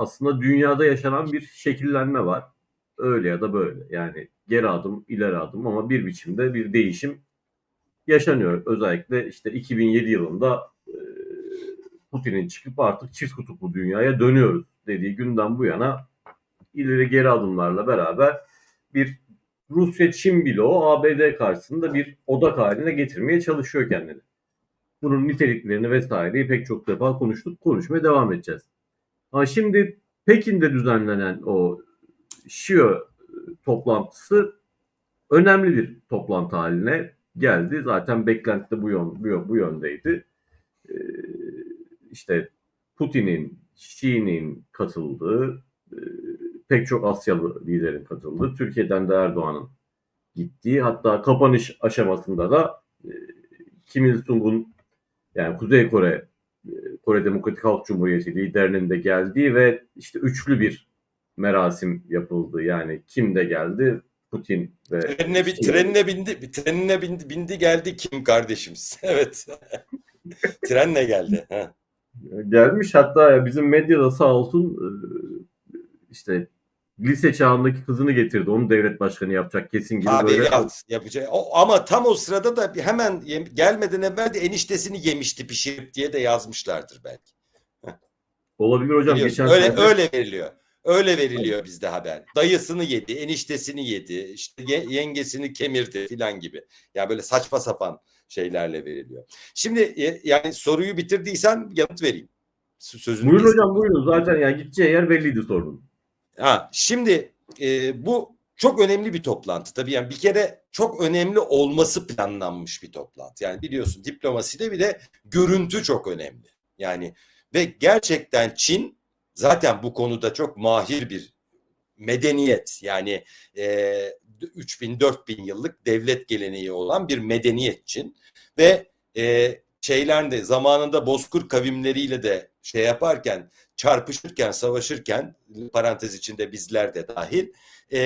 aslında dünyada yaşanan bir şekillenme var. Öyle ya da böyle. Yani geri adım, ileri adım ama bir biçimde bir değişim yaşanıyor. Özellikle işte 2007 yılında e, Putin'in çıkıp artık çift kutuplu dünyaya dönüyoruz dediği günden bu yana ileri geri adımlarla beraber bir Rusya-Çin bloğu ABD karşısında bir odak haline getirmeye çalışıyor kendini. Bunun niteliklerini vesaireyi pek çok defa konuştuk. Konuşmaya devam edeceğiz. Ama şimdi Pekin'de düzenlenen o Şio toplantısı önemli bir toplantı haline geldi. Zaten beklenti de bu, yön, bu, bu yöndeydi. Ee, işte Putin'in, Xi'nin katıldığı, e, pek çok Asyalı liderin katıldığı, Türkiye'den de Erdoğan'ın gittiği, hatta kapanış aşamasında da e, Kim Il-sung'un yani Kuzey Kore Kore Demokratik Halk Cumhuriyeti liderinin de geldiği ve işte üçlü bir merasim yapıldı. Yani kim de geldi? Putin ve trenine, bir, trenine bindi, trenine bindi, bindi geldi kim kardeşimiz. Evet. Trenle geldi. Gelmiş hatta bizim medyada sağ olsun e, işte lise çağındaki kızını getirdi. Onu devlet başkanı yapacak kesin gibi Abi böyle. yap, yapacak. O, ama tam o sırada da hemen gelmeden evvel de eniştesini yemişti pişirip diye de yazmışlardır belki. Olabilir hocam. Biliyorsun, Geçen öyle sene- öyle veriliyor. Öyle veriliyor bizde haber. Dayısını yedi, eniştesini yedi, işte ye- yengesini kemirdi filan gibi. Ya böyle saçma sapan şeylerle veriliyor. Şimdi e, yani soruyu bitirdiysen yanıt vereyim. Sözünü Buyurun hocam buyurun. Zaten yani gideceği yer belliydi sorunun. Ha, şimdi e, bu çok önemli bir toplantı. Tabii yani bir kere çok önemli olması planlanmış bir toplantı. Yani biliyorsun diplomaside bir de görüntü çok önemli. Yani ve gerçekten Çin zaten bu konuda çok mahir bir medeniyet. Yani e, 3000-4000 yıllık devlet geleneği olan bir medeniyet Çin. Ve e, şeyler de zamanında Bozkır kavimleriyle de şey yaparken çarpışırken, savaşırken parantez içinde bizler de dahil e,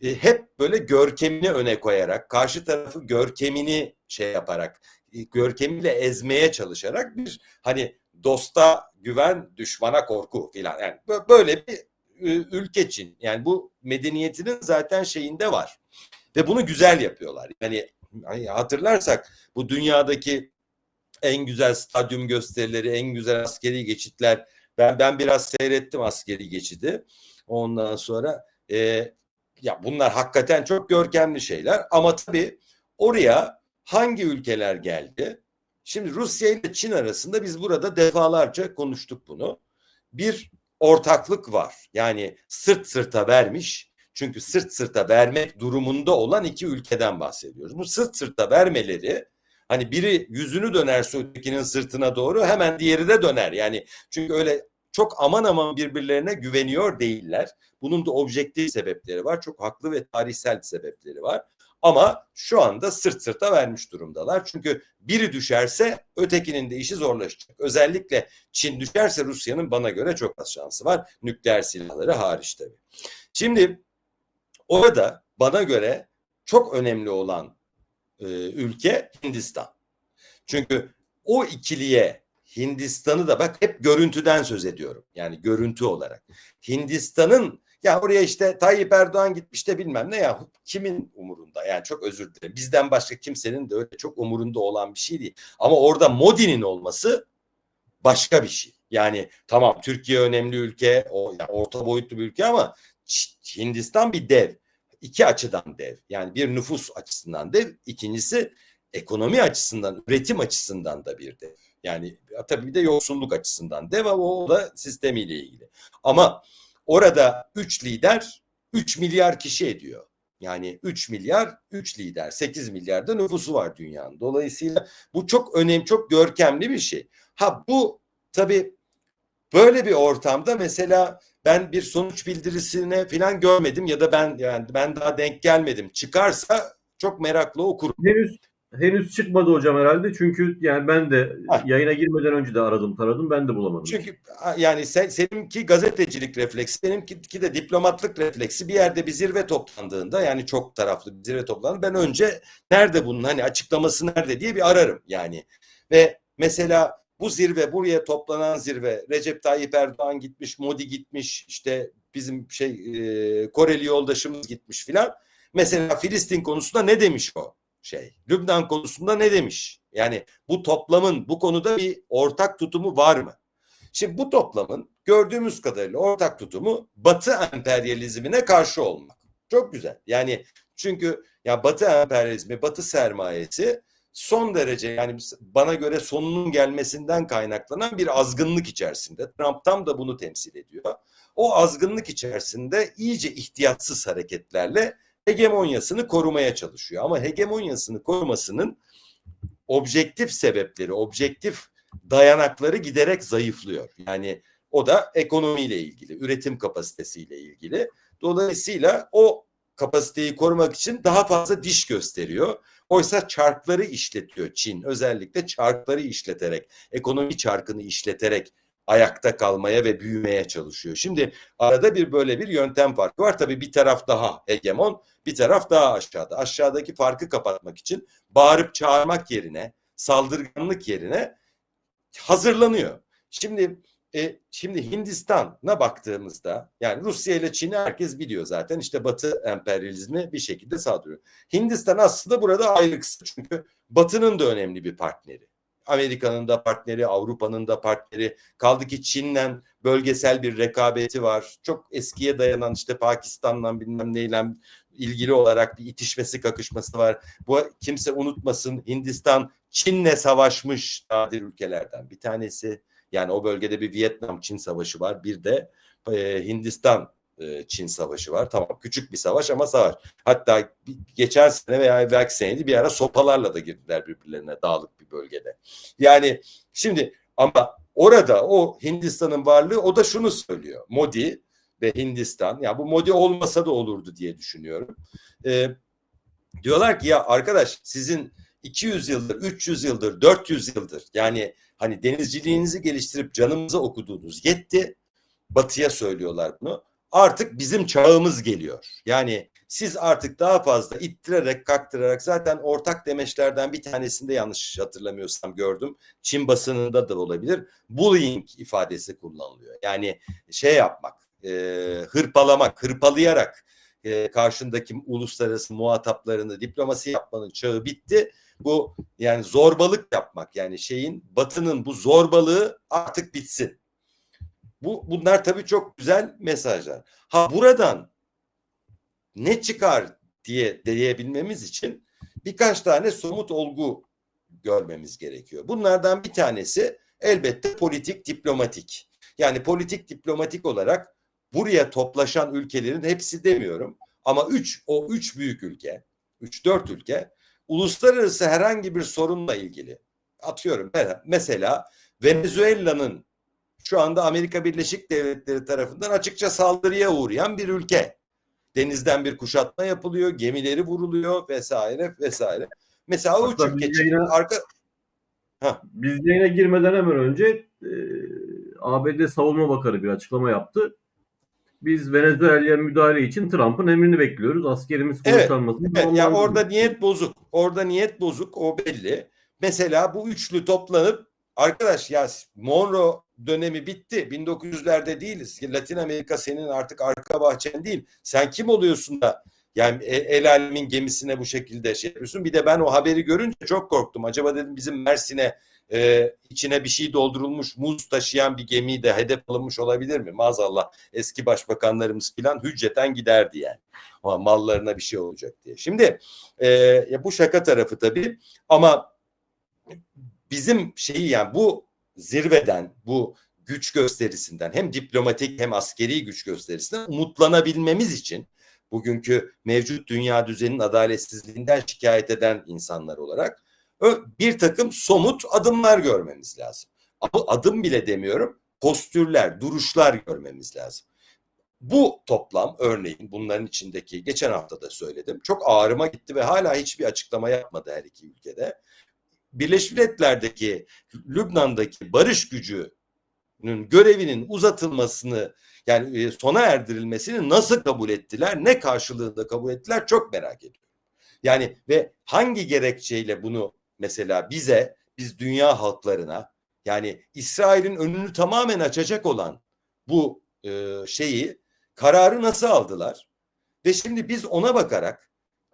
e, hep böyle görkemini öne koyarak, karşı tarafı görkemini şey yaparak, e, görkemiyle ezmeye çalışarak bir hani dosta güven, düşmana korku filan. Yani bö- böyle bir ülke için. Yani bu medeniyetinin zaten şeyinde var. Ve bunu güzel yapıyorlar. Yani hani hatırlarsak bu dünyadaki en güzel stadyum gösterileri, en güzel askeri geçitler ben ben biraz seyrettim askeri geçidi. Ondan sonra e, ya bunlar hakikaten çok görkemli şeyler ama tabii oraya hangi ülkeler geldi? Şimdi Rusya ile Çin arasında biz burada defalarca konuştuk bunu. Bir ortaklık var. Yani sırt sırta vermiş. Çünkü sırt sırta vermek durumunda olan iki ülkeden bahsediyoruz. Bu sırt sırta vermeleri hani biri yüzünü dönerse ötekinin sırtına doğru hemen diğeri de döner. Yani çünkü öyle çok aman aman birbirlerine güveniyor değiller. Bunun da objektif sebepleri var. Çok haklı ve tarihsel sebepleri var. Ama şu anda sırt sırta vermiş durumdalar. Çünkü biri düşerse ötekinin de işi zorlaşacak. Özellikle Çin düşerse Rusya'nın bana göre çok az şansı var. Nükleer silahları hariç tabii. Şimdi orada bana göre çok önemli olan e, ülke Hindistan. Çünkü o ikiliye Hindistan'ı da bak hep görüntüden söz ediyorum. Yani görüntü olarak. Hindistan'ın ya oraya işte Tayyip Erdoğan gitmiş de bilmem ne ya kimin umurunda yani çok özür dilerim. Bizden başka kimsenin de öyle çok umurunda olan bir şey değil. Ama orada Modi'nin olması başka bir şey. Yani tamam Türkiye önemli ülke, o yani orta boyutlu bir ülke ama Hindistan bir dev. İki açıdan dev. Yani bir nüfus açısından dev, ikincisi ekonomi açısından, üretim açısından da bir dev. Yani tabii bir de yoksulluk açısından dev ama o da sistemiyle ilgili. Ama orada 3 lider 3 milyar kişi ediyor. Yani 3 milyar 3 lider 8 milyar da nüfusu var dünyanın. Dolayısıyla bu çok önemli çok görkemli bir şey. Ha bu tabii böyle bir ortamda mesela ben bir sonuç bildirisine falan görmedim ya da ben yani ben daha denk gelmedim. Çıkarsa çok meraklı okurum. Henüz henüz çıkmadı hocam herhalde. Çünkü yani ben de Ha. yayına girmeden önce de aradım taradım. Ben de bulamadım. Çünkü yani sen, seninki gazetecilik refleksi, benimki de diplomatlık refleksi bir yerde bir zirve toplandığında yani çok taraflı bir zirve toplandığında ben önce nerede bunun hani açıklaması nerede diye bir ararım yani. Ve mesela bu zirve buraya toplanan zirve Recep Tayyip Erdoğan gitmiş, Modi gitmiş, işte bizim şey e, Koreli yoldaşımız gitmiş filan. Mesela Filistin konusunda ne demiş o şey? Lübnan konusunda ne demiş? Yani bu toplamın bu konuda bir ortak tutumu var mı? Şimdi bu toplamın gördüğümüz kadarıyla ortak tutumu Batı emperyalizmine karşı olmak. Çok güzel. Yani çünkü ya Batı emperyalizmi, Batı sermayesi son derece yani bana göre sonunun gelmesinden kaynaklanan bir azgınlık içerisinde. Trump tam da bunu temsil ediyor. O azgınlık içerisinde iyice ihtiyatsız hareketlerle hegemonyasını korumaya çalışıyor. Ama hegemonyasını korumasının objektif sebepleri, objektif dayanakları giderek zayıflıyor. Yani o da ekonomiyle ilgili, üretim kapasitesiyle ilgili. Dolayısıyla o kapasiteyi korumak için daha fazla diş gösteriyor. Oysa çarkları işletiyor Çin. Özellikle çarkları işleterek, ekonomi çarkını işleterek ayakta kalmaya ve büyümeye çalışıyor. Şimdi arada bir böyle bir yöntem farkı var. Tabii bir taraf daha hegemon, bir taraf daha aşağıda. Aşağıdaki farkı kapatmak için bağırıp çağırmak yerine, saldırganlık yerine hazırlanıyor. Şimdi e, şimdi Hindistan'a baktığımızda yani Rusya ile Çin'i herkes biliyor zaten işte Batı emperyalizmi bir şekilde saldırıyor. Hindistan aslında burada ayrıksız çünkü Batı'nın da önemli bir partneri. Amerika'nın da partneri, Avrupa'nın da partneri. Kaldı ki Çin'le bölgesel bir rekabeti var. Çok eskiye dayanan işte Pakistan'la bilmem neyle ilgili olarak bir itişmesi kakışması var. Bu kimse unutmasın Hindistan Çin'le savaşmış nadir ülkelerden bir tanesi. Yani o bölgede bir Vietnam-Çin savaşı var. Bir de e, Hindistan Çin savaşı var. Tamam küçük bir savaş ama savaş. Hatta geçen sene veya belki seneydi bir ara sopalarla da girdiler birbirlerine dağlık bir bölgede. Yani şimdi ama orada o Hindistan'ın varlığı o da şunu söylüyor. Modi ve Hindistan ya bu Modi olmasa da olurdu diye düşünüyorum. E, diyorlar ki ya arkadaş sizin 200 yıldır, 300 yıldır, 400 yıldır yani hani denizciliğinizi geliştirip canımıza okuduğunuz yetti. Batıya söylüyorlar bunu. Artık bizim çağımız geliyor. Yani siz artık daha fazla ittirerek, kaktırarak zaten ortak demeçlerden bir tanesinde yanlış hatırlamıyorsam gördüm. Çin basınında da olabilir. Bullying ifadesi kullanılıyor. Yani şey yapmak, e, hırpalamak, hırpalayarak e, karşındaki uluslararası muhataplarını diplomasi yapmanın çağı bitti bu yani zorbalık yapmak yani şeyin batının bu zorbalığı artık bitsin. Bu bunlar tabii çok güzel mesajlar. Ha buradan ne çıkar diye diyebilmemiz için birkaç tane somut olgu görmemiz gerekiyor. Bunlardan bir tanesi elbette politik diplomatik. Yani politik diplomatik olarak buraya toplaşan ülkelerin hepsi demiyorum ama üç o üç büyük ülke, üç dört ülke uluslararası herhangi bir sorunla ilgili atıyorum mesela Venezuela'nın şu anda Amerika Birleşik Devletleri tarafından açıkça saldırıya uğrayan bir ülke. Denizden bir kuşatma yapılıyor, gemileri vuruluyor vesaire vesaire. Mesela o üç ülke yayına, arka Heh. Biz yayına girmeden hemen önce e, ABD Savunma Bakanı bir açıklama yaptı. Biz Venezuela'ya müdahale için Trump'ın emrini bekliyoruz. Askerimiz konuşlanmasın. Evet, evet. Ya orada niyet bozuk. Orada niyet bozuk. O belli. Mesela bu üçlü toplanıp arkadaş ya Monroe dönemi bitti. 1900'lerde değiliz. Latin Amerika senin artık arka bahçen değil. Sen kim oluyorsun da yani e, el alemin gemisine bu şekilde şey yapıyorsun. Bir de ben o haberi görünce çok korktum. Acaba dedim bizim Mersin'e e, içine bir şey doldurulmuş muz taşıyan bir gemiyi de hedef alınmış olabilir mi? Maazallah eski başbakanlarımız falan hücceten giderdi yani. Ama mallarına bir şey olacak diye. Şimdi e, bu şaka tarafı tabii ama bizim şeyi yani bu zirveden bu güç gösterisinden hem diplomatik hem askeri güç gösterisinden umutlanabilmemiz için bugünkü mevcut dünya düzeninin adaletsizliğinden şikayet eden insanlar olarak bir takım somut adımlar görmemiz lazım. Ama adım bile demiyorum, postürler, duruşlar görmemiz lazım. Bu toplam örneğin bunların içindeki geçen hafta da söyledim. Çok ağrıma gitti ve hala hiçbir açıklama yapmadı her iki ülkede. Birleşmiş Milletler'deki Lübnan'daki barış gücünün görevinin uzatılmasını yani e, sona erdirilmesini nasıl kabul ettiler, ne karşılığında kabul ettiler çok merak ediyorum. Yani ve hangi gerekçeyle bunu mesela bize, biz dünya halklarına Yani İsrail'in önünü tamamen açacak olan bu e, şeyi kararı nasıl aldılar? Ve şimdi biz ona bakarak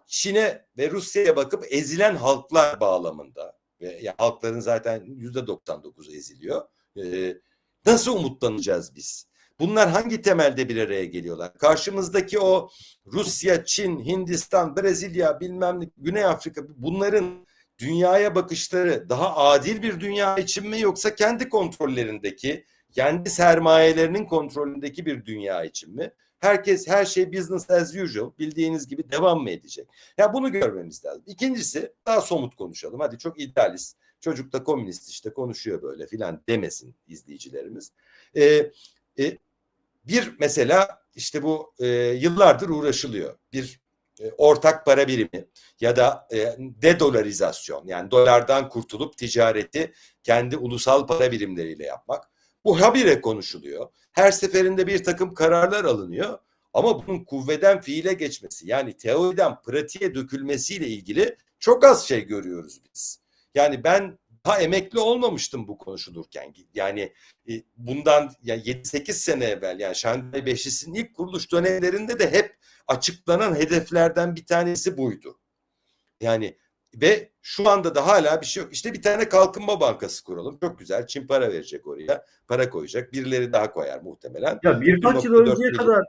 Çin'e ve Rusya'ya bakıp ezilen halklar bağlamında ve ya halkların zaten yüzde 99'u eziliyor. E, nasıl umutlanacağız biz? Bunlar hangi temelde bir araya geliyorlar? Karşımızdaki o Rusya, Çin, Hindistan, Brezilya, bilmem ne, Güney Afrika bunların dünyaya bakışları daha adil bir dünya için mi yoksa kendi kontrollerindeki, kendi sermayelerinin kontrolündeki bir dünya için mi? Herkes her şey business as usual bildiğiniz gibi devam mı edecek? Ya bunu görmemiz lazım. İkincisi daha somut konuşalım. Hadi çok idealist. Çocuk da komünist işte konuşuyor böyle filan demesin izleyicilerimiz. Ee, e, bir mesela işte bu e, yıllardır uğraşılıyor. Bir e, ortak para birimi ya da e, dedolarizasyon yani dolardan kurtulup ticareti kendi ulusal para birimleriyle yapmak. Bu habire konuşuluyor. Her seferinde bir takım kararlar alınıyor. Ama bunun kuvveden fiile geçmesi yani teoriden pratiğe dökülmesiyle ilgili çok az şey görüyoruz biz. Yani ben daha emekli olmamıştım bu konuşulurken. Yani e, bundan yani 7-8 sene evvel yani Şanghay Beşlisi'nin ilk kuruluş dönemlerinde de hep açıklanan hedeflerden bir tanesi buydu. Yani ve şu anda da hala bir şey yok. İşte bir tane kalkınma bankası kuralım. Çok güzel. Çin para verecek oraya. Para koyacak. Birileri daha koyar muhtemelen. Ya birkaç yıl 1.4 önceye kadar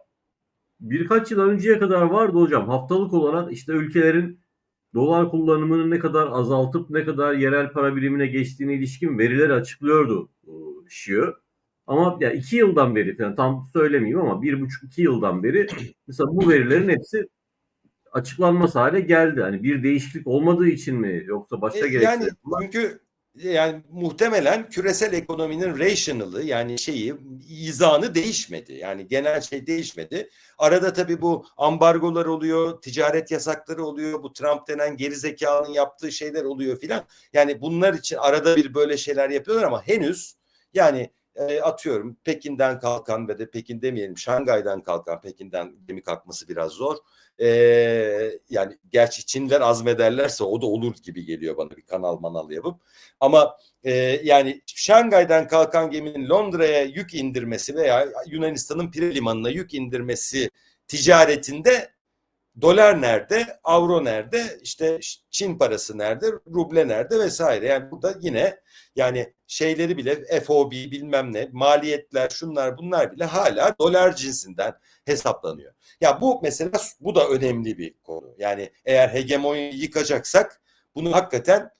birkaç yıl önceye kadar vardı hocam. Haftalık olarak işte ülkelerin dolar kullanımını ne kadar azaltıp ne kadar yerel para birimine geçtiğine ilişkin verileri açıklıyordu e, Şio. Ama ya iki yıldan beri falan tam söylemeyeyim ama bir buçuk iki yıldan beri mesela bu verilerin hepsi açıklanmaz hale geldi. Hani bir değişiklik olmadığı için mi yoksa başka E, gerekçeler yani çünkü yani muhtemelen küresel ekonominin rational'ı yani şeyi izanı değişmedi. Yani genel şey değişmedi. Arada tabii bu ambargolar oluyor, ticaret yasakları oluyor, bu Trump denen gerizekalının yaptığı şeyler oluyor filan. Yani bunlar için arada bir böyle şeyler yapıyorlar ama henüz yani e, atıyorum Pekin'den kalkan ve de Pekin demeyelim Şangay'dan kalkan Pekin'den gemi kalkması biraz zor. E, yani gerçi Çinler azmederlerse o da olur gibi geliyor bana bir kanal manal yapıp. Ama e, yani Şangay'dan kalkan geminin Londra'ya yük indirmesi veya Yunanistan'ın Pire Limanı'na yük indirmesi ticaretinde dolar nerede, avro nerede, işte Çin parası nerede, ruble nerede vesaire. Yani burada yine yani şeyleri bile FOB bilmem ne, maliyetler şunlar bunlar bile hala dolar cinsinden hesaplanıyor. Ya bu mesela bu da önemli bir konu. Yani eğer hegemonyayı yıkacaksak bunu hakikaten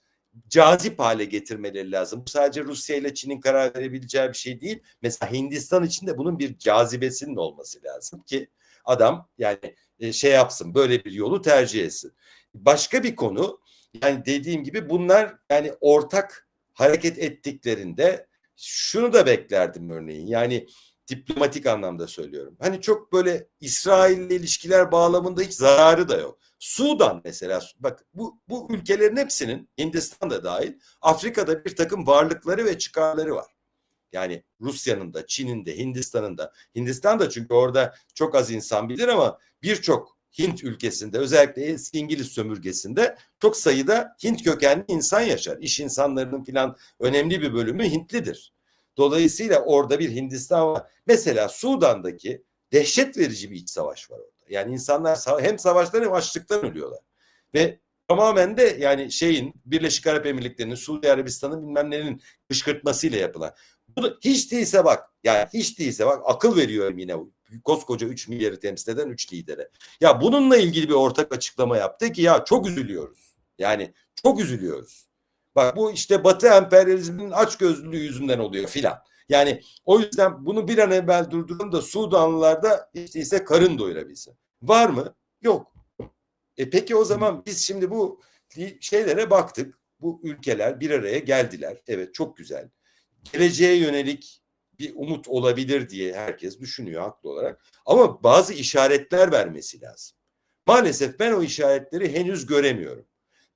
cazip hale getirmeleri lazım. Bu sadece Rusya ile Çin'in karar verebileceği bir şey değil. Mesela Hindistan için de bunun bir cazibesinin olması lazım ki adam yani e, şey yapsın böyle bir yolu tercih etsin. Başka bir konu yani dediğim gibi bunlar yani ortak hareket ettiklerinde şunu da beklerdim örneğin yani diplomatik anlamda söylüyorum. Hani çok böyle İsrail ile ilişkiler bağlamında hiç zararı da yok. Sudan mesela bak bu, bu ülkelerin hepsinin Hindistan da dahil Afrika'da bir takım varlıkları ve çıkarları var. Yani Rusya'nın da, Çin'in de, Hindistan'ın da. Hindistan da çünkü orada çok az insan bilir ama birçok Hint ülkesinde özellikle eski İngiliz sömürgesinde çok sayıda Hint kökenli insan yaşar. İş insanlarının filan önemli bir bölümü Hintlidir. Dolayısıyla orada bir Hindistan var. Mesela Sudan'daki dehşet verici bir iç savaş var orada. Yani insanlar hem savaştan hem açlıktan ölüyorlar. Ve tamamen de yani şeyin Birleşik Arap Emirlikleri'nin, Suudi Arabistan'ın bilmem nenin kışkırtmasıyla yapılan. Hiç değilse bak yani hiç değilse bak akıl veriyorum yine koskoca 3 milyarı temsil eden 3 lidere. Ya bununla ilgili bir ortak açıklama yaptı ki ya çok üzülüyoruz. Yani çok üzülüyoruz. Bak bu işte Batı emperyalizminin açgözlülüğü yüzünden oluyor filan. Yani o yüzden bunu bir an evvel durdurun da Sudanlılar da hiç değilse karın doyurabilsin. Var mı? Yok. E peki o zaman biz şimdi bu şeylere baktık. Bu ülkeler bir araya geldiler. Evet çok güzel. Geleceğe yönelik bir umut olabilir diye herkes düşünüyor haklı olarak. Ama bazı işaretler vermesi lazım. Maalesef ben o işaretleri henüz göremiyorum.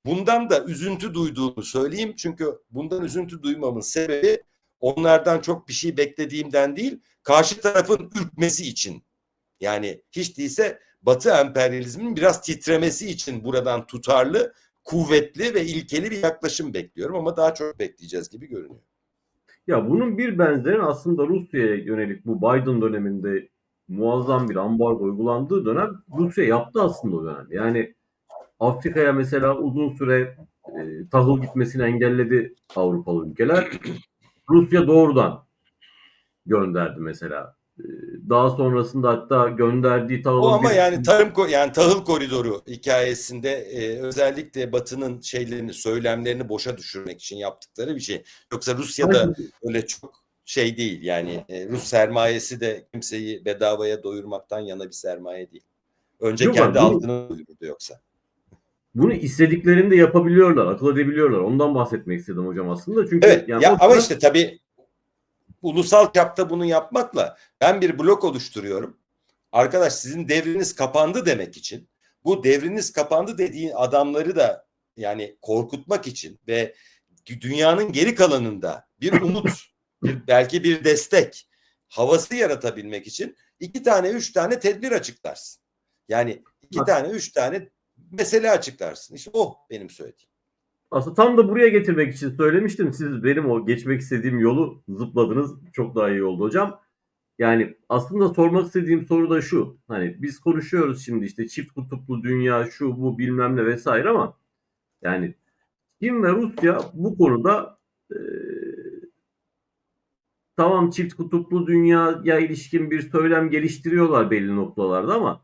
Bundan da üzüntü duyduğumu söyleyeyim. Çünkü bundan üzüntü duymamın sebebi onlardan çok bir şey beklediğimden değil, karşı tarafın ürkmesi için. Yani hiç değilse Batı emperyalizminin biraz titremesi için buradan tutarlı, kuvvetli ve ilkeli bir yaklaşım bekliyorum ama daha çok bekleyeceğiz gibi görünüyor. Ya bunun bir benzeri aslında Rusya'ya yönelik bu Biden döneminde muazzam bir ambargo uygulandığı dönem Rusya yaptı aslında o dönem. Yani Afrika'ya mesela uzun süre e, tahıl gitmesini engelledi Avrupalı ülkeler. Rusya doğrudan gönderdi mesela. E, daha sonrasında hatta gönderdiği tahıl O ama yani tarım yani tahıl koridoru hikayesinde e, özellikle Batı'nın şeylerini, söylemlerini boşa düşürmek için yaptıkları bir şey. Yoksa Rusya'da öyle çok şey değil. Yani e, Rus sermayesi de kimseyi bedavaya doyurmaktan yana bir sermaye değil. Önce Yok kendi halkını doyururdu yoksa. bunu istediklerinde yapabiliyorlar, akıl edebiliyorlar. Ondan bahsetmek istedim hocam aslında. Çünkü Evet yani ya ama işte tabii ulusal çapta bunu yapmakla ben bir blok oluşturuyorum. Arkadaş sizin devriniz kapandı demek için bu devriniz kapandı dediğin adamları da yani korkutmak için ve dünyanın geri kalanında bir umut, bir, belki bir destek havası yaratabilmek için iki tane, üç tane tedbir açıklarsın. Yani iki tane, üç tane mesele açıklarsın. İşte o benim söylediğim. Aslında tam da buraya getirmek için söylemiştim. Siz benim o geçmek istediğim yolu zıpladınız. Çok daha iyi oldu hocam. Yani aslında sormak istediğim soru da şu. Hani biz konuşuyoruz şimdi işte çift kutuplu dünya şu bu bilmem ne vesaire ama yani Çin ve Rusya bu konuda e, tamam çift kutuplu dünyaya ilişkin bir söylem geliştiriyorlar belli noktalarda ama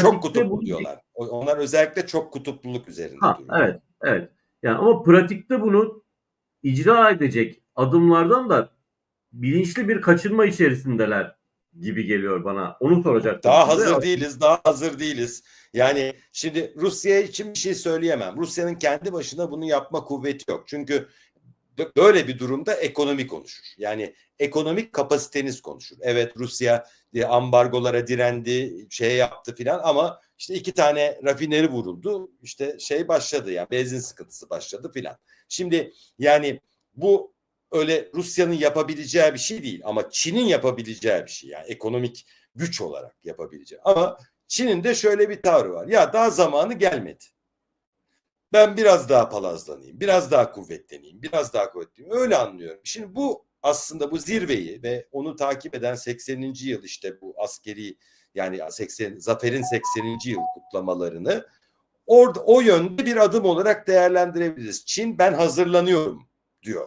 Çok kutuplu bunu- diyorlar. Onlar özellikle çok kutupluluk üzerinde Ha, duruyor. evet, evet. Yani ama pratikte bunu icra edecek adımlardan da bilinçli bir kaçınma içerisindeler gibi geliyor bana. Onu soracaktım. Daha size. hazır değiliz, daha hazır değiliz. Yani şimdi Rusya için bir şey söyleyemem. Rusya'nın kendi başına bunu yapma kuvveti yok. Çünkü bö- böyle bir durumda ekonomi konuşur. Yani ekonomik kapasiteniz konuşur. Evet Rusya e, ambargolara direndi, şey yaptı filan ama işte iki tane rafineri vuruldu. İşte şey başladı yani benzin sıkıntısı başladı filan. Şimdi yani bu öyle Rusya'nın yapabileceği bir şey değil ama Çin'in yapabileceği bir şey. Yani ekonomik güç olarak yapabileceği. Ama Çin'in de şöyle bir tavrı var. Ya daha zamanı gelmedi. Ben biraz daha palazlanayım, biraz daha kuvvetleneyim, biraz daha kuvvetleneyim. Öyle anlıyorum. Şimdi bu aslında bu zirveyi ve onu takip eden 80. yıl işte bu askeri yani 80 zaferin 80. yıl kutlamalarını orada o yönde bir adım olarak değerlendirebiliriz. Çin ben hazırlanıyorum diyor.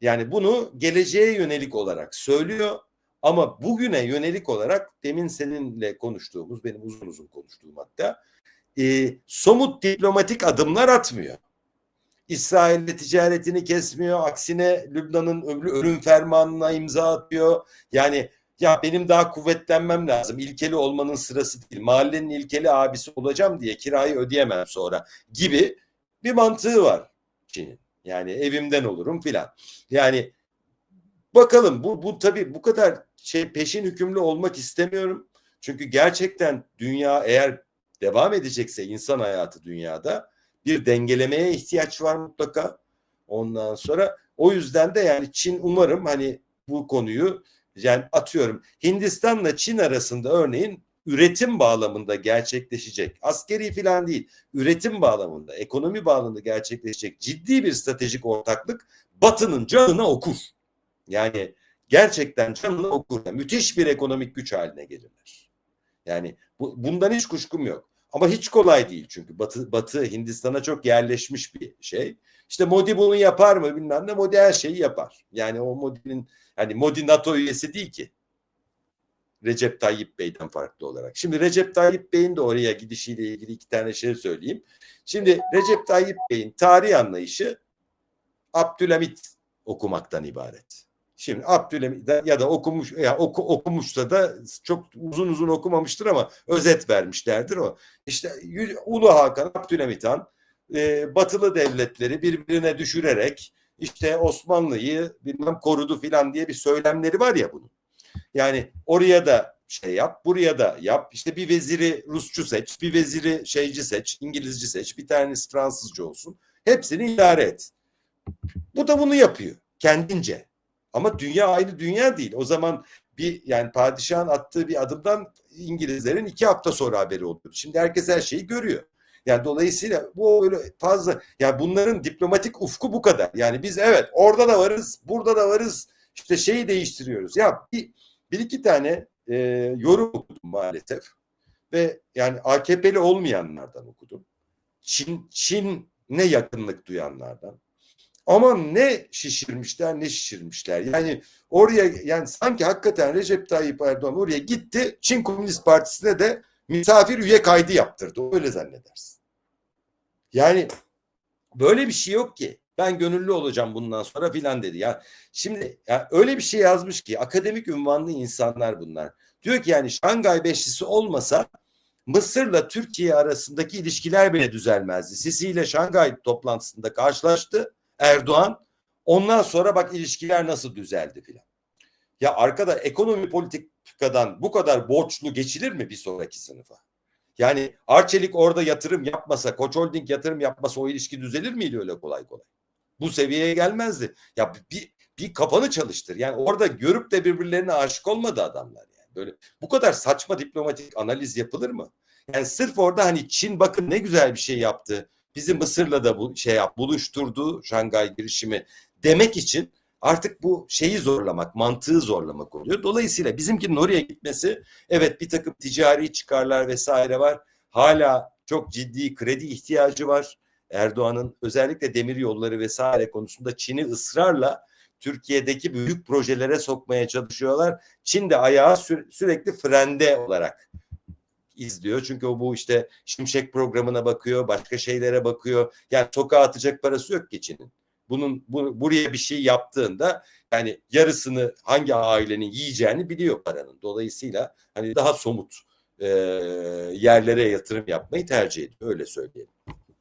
Yani bunu geleceğe yönelik olarak söylüyor ama bugüne yönelik olarak demin seninle konuştuğumuz, benim uzun uzun konuştuğum hatta e, somut diplomatik adımlar atmıyor. İsrail'le ticaretini kesmiyor. Aksine Lübnan'ın ölü- ölüm fermanına imza atıyor. Yani ya benim daha kuvvetlenmem lazım. İlkeli olmanın sırası değil. Mahallenin ilkeli abisi olacağım diye kirayı ödeyemem sonra gibi bir mantığı var Çin'in. Yani evimden olurum filan. Yani bakalım bu bu tabii bu kadar şey peşin hükümlü olmak istemiyorum. Çünkü gerçekten dünya eğer devam edecekse insan hayatı dünyada bir dengelemeye ihtiyaç var mutlaka. Ondan sonra o yüzden de yani Çin umarım hani bu konuyu yani atıyorum Hindistan'la Çin arasında örneğin üretim bağlamında gerçekleşecek. Askeri falan değil. Üretim bağlamında, ekonomi bağlamında gerçekleşecek ciddi bir stratejik ortaklık Batı'nın canına okur. Yani gerçekten canına okur. Yani müthiş bir ekonomik güç haline gelirler. Yani bu, bundan hiç kuşkum yok. Ama hiç kolay değil çünkü Batı, Batı Hindistan'a çok yerleşmiş bir şey. İşte Modi bunu yapar mı bilmem ne. Modi her şeyi yapar. Yani o Modi'nin hani Modi NATO üyesi değil ki. Recep Tayyip Bey'den farklı olarak. Şimdi Recep Tayyip Bey'in de oraya gidişiyle ilgili iki tane şey söyleyeyim. Şimdi Recep Tayyip Bey'in tarih anlayışı Abdülhamit okumaktan ibaret. Şimdi Abdülhamit ya da okumuş ya oku, okumuşsa da çok uzun uzun okumamıştır ama özet vermişlerdir o. İşte Ulu Hakan Abdülhamit Han e, batılı devletleri birbirine düşürerek işte Osmanlı'yı bilmem korudu filan diye bir söylemleri var ya bunun. Yani oraya da şey yap, buraya da yap. İşte bir veziri Rusçu seç, bir veziri şeyci seç, İngilizci seç, bir tanesi Fransızca olsun. Hepsini idare et. Bu da bunu yapıyor kendince. Ama dünya aynı dünya değil. O zaman bir yani padişahın attığı bir adımdan İngilizlerin iki hafta sonra haberi oluyordu. Şimdi herkes her şeyi görüyor. Yani dolayısıyla bu öyle fazla yani bunların diplomatik ufku bu kadar. Yani biz evet orada da varız, burada da varız. İşte şeyi değiştiriyoruz. Ya bir, bir iki tane e, yorum okudum maalesef. Ve yani AKP'li olmayanlardan okudum. Çin Çin'e yakınlık duyanlardan. Ama ne şişirmişler ne şişirmişler. Yani oraya yani sanki hakikaten Recep Tayyip Erdoğan oraya gitti. Çin Komünist Partisi'ne de misafir üye kaydı yaptırdı. Öyle zannedersin. Yani böyle bir şey yok ki. Ben gönüllü olacağım bundan sonra filan dedi. Ya şimdi ya öyle bir şey yazmış ki akademik ünvanlı insanlar bunlar. Diyor ki yani Şangay Beşlisi olmasa Mısır'la Türkiye arasındaki ilişkiler bile düzelmezdi. Sisi ile Şangay toplantısında karşılaştı Erdoğan. Ondan sonra bak ilişkiler nasıl düzeldi filan. Ya arkada ekonomi politikadan bu kadar borçlu geçilir mi bir sonraki sınıfa? Yani Arçelik orada yatırım yapmasa, Koç Holding yatırım yapmasa o ilişki düzelir miydi öyle kolay kolay? Bu seviyeye gelmezdi. Ya bir, bir kafanı çalıştır. Yani orada görüp de birbirlerine aşık olmadı adamlar yani. Böyle bu kadar saçma diplomatik analiz yapılır mı? Yani sırf orada hani Çin bakın ne güzel bir şey yaptı. Bizi Mısır'la da bu şey yap, buluşturdu Şangay girişimi demek için artık bu şeyi zorlamak, mantığı zorlamak oluyor. Dolayısıyla bizimkinin oraya gitmesi evet bir takım ticari çıkarlar vesaire var. Hala çok ciddi kredi ihtiyacı var. Erdoğan'ın özellikle demir yolları vesaire konusunda Çin'i ısrarla Türkiye'deki büyük projelere sokmaya çalışıyorlar. Çin de ayağı sü- sürekli frende olarak izliyor. Çünkü o bu işte Şimşek programına bakıyor, başka şeylere bakıyor. Yani sokağa atacak parası yok ki Çin'in. Bunun bu, buraya bir şey yaptığında yani yarısını hangi ailenin yiyeceğini biliyor paranın. Dolayısıyla hani daha somut e, yerlere yatırım yapmayı tercih ediyor. Öyle söyleyelim.